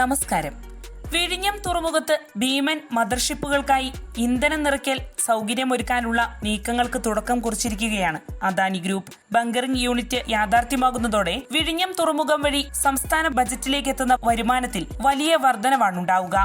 നമസ്കാരം. വിഴിഞ്ഞം തുറമുഖത്ത് ഭീമൻ മദർഷിപ്പുകൾക്കായി ഇന്ധനം നിറയ്ക്കൽ സൗകര്യമൊരുക്കാനുള്ള നീക്കങ്ങൾക്ക് തുടക്കം കുറിച്ചിരിക്കുകയാണ് അദാനി ഗ്രൂപ്പ്. ബങ്കറിംഗ് യൂണിറ്റ് യാഥാർത്ഥ്യമാകുന്നതോടെ വിഴിഞ്ഞം തുറമുഖം വഴി സംസ്ഥാന ബജറ്റിലേക്ക് എത്തുന്ന വരുമാനത്തിൽ വലിയ വർധനവാണുണ്ടാവുക.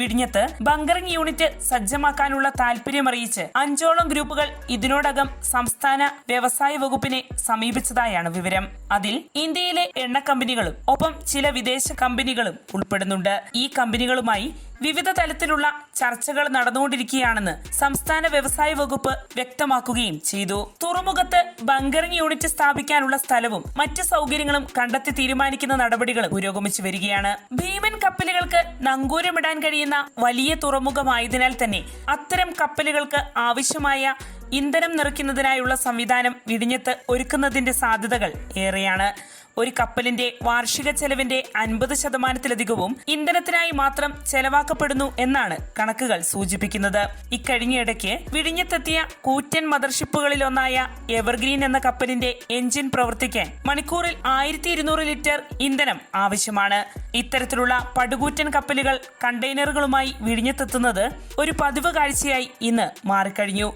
വിഴിഞ്ഞത്ത് ബങ്കറിംഗ് യൂണിറ്റ് സജ്ജമാക്കാനുള്ള താൽപര്യമറിയിച്ച് അഞ്ചോളം ഗ്രൂപ്പുകൾ ഇതിനോടകം സംസ്ഥാന വ്യവസായ വകുപ്പിനെ സമീപിച്ചതായാണ് വിവരം. അതിൽ ഇന്ത്യയിലെ എണ്ണ കമ്പനികളും ഒപ്പം ചില വിദേശ കമ്പനികളും ഉൾപ്പെടുന്നുണ്ട്. ഈ കമ്പനികളുമായി വിവിധ തലത്തിലുള്ള ചർച്ചകൾ നടന്നുകൊണ്ടിരിക്കുകയാണെന്ന് സംസ്ഥാന വ്യവസായ വകുപ്പ് വ്യക്തമാക്കുകയും ചെയ്തു. തുറമുഖത്ത് ബങ്കറിംഗ് യൂണിറ്റ് സ്ഥാപിക്കാനുള്ള സ്ഥലവും മറ്റ് സൗകര്യങ്ങളും കണ്ടെത്തി തീരുമാനിക്കുന്ന നടപടികൾ പുരോഗമിച്ചു വരികയാണ്. ഭീമൻ കപ്പലുകൾക്ക് നങ്കൂരമിടാൻ കഴിയുന്ന വലിയ തുറമുഖമായതിനാൽ തന്നെ അത്തരം കപ്പലുകൾക്ക് ആവശ്യമായ ഇന്ധനം നിറയ്ക്കുന്നതിനായുള്ള സംവിധാനം വിഴിഞ്ഞത്ത് ഒരുക്കുന്നതിന്റെ സാധ്യതകൾ ഏറെയാണ്. ഒരു കപ്പലിന്റെ വാർഷിക ചെലവിന്റെ അൻപത് ശതമാനത്തിലധികവും ഇന്ധനത്തിനായി മാത്രം ചെലവാക്കപ്പെടുന്നു എന്നാണ് കണക്കുകൾ സൂചിപ്പിക്കുന്നത്. ഇക്കഴിഞ്ഞിടയ്ക്ക് വിഴിഞ്ഞത്തെത്തിയ കൂറ്റൻ മദർഷിപ്പുകളിലൊന്നായ എവർഗ്രീൻ എന്ന കപ്പലിന്റെ എഞ്ചിൻ പ്രവർത്തിക്കാൻ മണിക്കൂറിൽ ആയിരത്തി ലിറ്റർ ഇന്ധനം ആവശ്യമാണ്. ഇത്തരത്തിലുള്ള പടുകൂറ്റൻ കപ്പലുകൾ കണ്ടെയ്നറുകളുമായി വിഴിഞ്ഞത്തെത്തുന്നത് ഒരു പതിവ് കാഴ്ചയായി ഇന്ന് മാറിക്കഴിഞ്ഞു.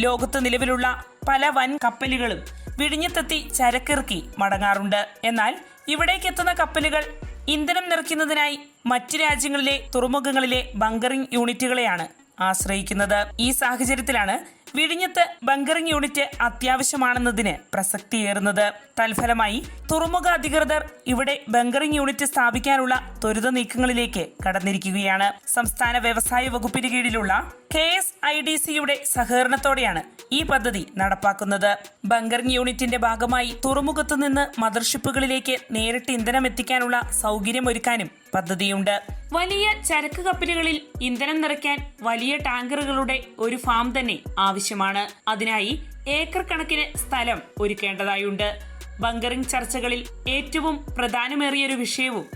ലോകത്ത് നിലവിലുള്ള പല വൻ കപ്പലുകളും വിഴിഞ്ഞത്തെത്തി ചരക്കിറക്കി മടങ്ങാറുണ്ട്. എന്നാൽ ഇവിടേക്ക് എത്തുന്ന കപ്പലുകൾ ഇന്ധനം നിറയ്ക്കുന്നതിനായി മറ്റ് രാജ്യങ്ങളിലെ തുറമുഖങ്ങളിലെ ബങ്കറിംഗ് യൂണിറ്റുകളെയാണ് ആശ്രയിക്കുന്നത്. ഈ സാഹചര്യത്തിലാണ് വിഴിഞ്ഞത്ത് ബങ്കറിംഗ് യൂണിറ്റ് അത്യാവശ്യമാണെന്നതിന് പ്രസക്തിയേറുന്നത്. തൽഫലമായി തുറമുഖ അധികൃതർ ഇവിടെ ബങ്കറിംഗ് യൂണിറ്റ് സ്ഥാപിക്കാനുള്ള ത്വരിത നീക്കങ്ങളിലേക്ക് കടന്നിരിക്കുകയാണ്. സംസ്ഥാന വ്യവസായ വകുപ്പിന് കീഴിലുള്ള കെ എസ് ഐ ഡി സിയുടെ സഹകരണത്തോടെയാണ് ഈ പദ്ധതി നടപ്പാക്കുന്നത്. ബങ്കറിംഗ് യൂണിറ്റിന്റെ ഭാഗമായി തുറമുഖത്തു നിന്ന് മദർഷിപ്പുകളിലേക്ക് നേരിട്ട് ഇന്ധനം എത്തിക്കാനുള്ള സൗകര്യമൊരുക്കാനും പദ്ധതിയുണ്ട്. വലിയ ചരക്ക് കപ്പലുകളിൽ ഇന്ധനം നിറയ്ക്കാൻ വലിയ ടാങ്കറുകളുടെ ഒരു ഫാം തന്നെ ആവശ്യമാണ്. അതിനായി ഏക്കർ കണക്കിന് സ്ഥലം ഒരുക്കേണ്ടതായുണ്ട്. ബങ്കറിംഗ് ചർച്ചകളിൽ ഏറ്റവും പ്രധാനമേറിയൊരു വിഷയവും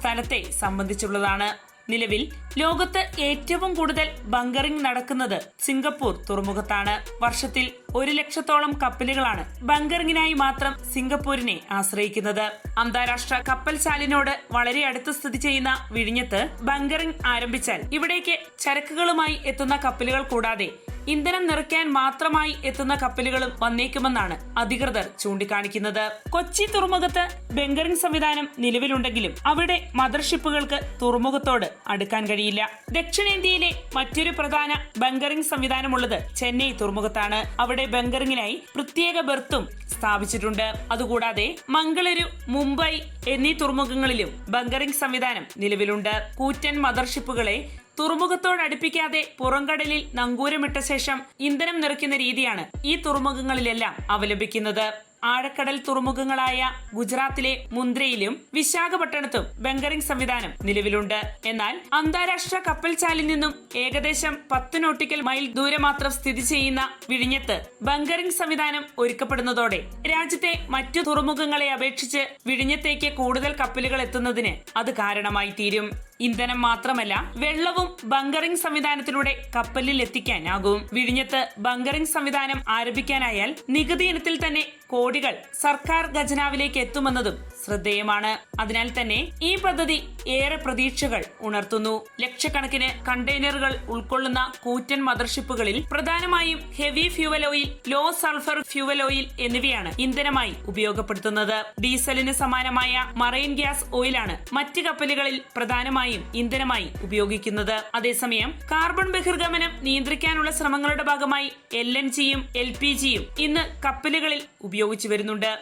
സ്ഥലത്തെ സംബന്ധിച്ചുള്ളതാണ്. നിലവിൽ ലോകത്ത് ഏറ്റവും കൂടുതൽ ബങ്കറിംഗ് നടക്കുന്നത് സിംഗപ്പൂർ തുറമുഖത്താണ്. വർഷത്തിൽ ഒരു ലക്ഷത്തോളം കപ്പലുകളാണ് ബങ്കറിംഗിനായി മാത്രം സിംഗപ്പൂരിനെ ആശ്രയിക്കുന്നത്. അന്താരാഷ്ട്ര കപ്പൽ ചാലിനോട് വളരെ അടുത്ത് സ്ഥിതി ചെയ്യുന്ന വിഴിഞ്ഞത്ത് ബങ്കറിംഗ് ആരംഭിച്ചാൽ ഇവിടേക്ക് ചരക്കുകളുമായി എത്തുന്ന കപ്പലുകൾ കൂടാതെ ഇന്ധനം നിറയ്ക്കാൻ മാത്രമായി എത്തുന്ന കപ്പലുകളും വന്നേക്കുമെന്നാണ് അധികൃതർ ചൂണ്ടിക്കാണിക്കുന്നത്. കൊച്ചി തുറമുഖത്ത് ബങ്കറിംഗ് സംവിധാനം നിലവിലുണ്ടെങ്കിലും അവിടെ മദർഷിപ്പുകൾക്ക് തുറമുഖത്തോട് അടുക്കാൻ കഴിയില്ല ദക്ഷിണേന്ത്യയിലെ മറ്റൊരു പ്രധാന ബങ്കറിംഗ് സംവിധാനമുള്ളത് ചെന്നൈ തുറമുഖത്താണ്. അവിടെ ബങ്കറിംഗിനായി പ്രത്യേക ബെർത്തും സ്ഥാപിച്ചിട്ടുണ്ട്. അതുകൂടാതെ മംഗളൂരു മുംബൈ എന്നീ തുറമുഖങ്ങളിലും ബങ്കറിംഗ് സംവിധാനം നിലവിലുണ്ട്. കൂറ്റൻ മദർഷിപ്പുകളെ തുറമുഖത്തോടടുപ്പിക്കാതെ പുറംകടലിൽ നങ്കൂരമിട്ട ശേഷം ഇന്ധനം നിറയ്ക്കുന്ന രീതിയാണ് ഈ തുറമുഖങ്ങളിലെല്ലാം അവലംബിക്കുന്നത്. ആഴക്കടൽ തുറമുഖങ്ങളായ ഗുജറാത്തിലെ മുന്ദ്രയിലും വിശാഖപട്ടണത്തും ബങ്കറിംഗ് സംവിധാനം നിലവിലുണ്ട്. എന്നാൽ അന്താരാഷ്ട്ര കപ്പൽ ചാലിൽ നിന്നും ഏകദേശം പത്ത് നോട്ടിക്കൽ മൈൽ ദൂരെ മാത്രം സ്ഥിതി ചെയ്യുന്ന വിഴിഞ്ഞത്ത് ബങ്കറിംഗ് സംവിധാനം ഒരുക്കപ്പെടുന്നതോടെ രാജ്യത്തെ മറ്റു തുറമുഖങ്ങളെ അപേക്ഷിച്ച് വിഴിഞ്ഞത്തേക്ക് കൂടുതൽ കപ്പലുകൾ എത്തുന്നതിന് അത് കാരണമായി തീരും. ഇന്ധനം മാത്രമല്ല വെള്ളവും ബങ്കറിംഗ് സംവിധാനത്തിലൂടെ കപ്പലിൽ എത്തിക്കാനാകും. വിഴിഞ്ഞത്ത് ബങ്കറിംഗ് സംവിധാനം ആരംഭിക്കാനായാൽ നികുതി ഇനത്തിൽ തന്നെ കോടികൾ സർക്കാർ ഖജനാവിലേക്ക് എത്തുമെന്നതും ശ്രദ്ധേയമാണ്. അതിനാൽ തന്നെ ഈ പദ്ധതി ഏറെ പ്രതീക്ഷകൾ ഉണർത്തുന്നു. ലക്ഷക്കണക്കിന് കണ്ടെയ്നറുകൾ ഉൾക്കൊള്ളുന്ന കൂറ്റൻ മദർഷിപ്പുകളിൽ പ്രധാനമായും heavy fuel oil low sulphur fuel oil എന്നിവയാണ് ഇന്ധനമായി ഉപയോഗപ്പെടുത്തുന്നത്. ഡീസലിന് സമാനമായ മറൈൻ ഗ്യാസ് ഓയിലാണ് മറ്റ് കപ്പലുകളിൽ പ്രധാനമായും ഇന്ധനമായി ഉപയോഗിക്കുന്നത്. അതേസമയം കാർബൺ ബഹിർഗമനം നിയന്ത്രിക്കാനുള്ള ശ്രമങ്ങളുടെ ഭാഗമായി എൽ എൻ ജിയും എൽ പി ജിയും ഇന്ന് കപ്പലുകളിൽ ഉപയോഗിച്ചു വരുന്നുണ്ട്.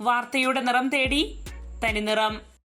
വാർത്തയുടെ നിറം തേടി തനിനിറം.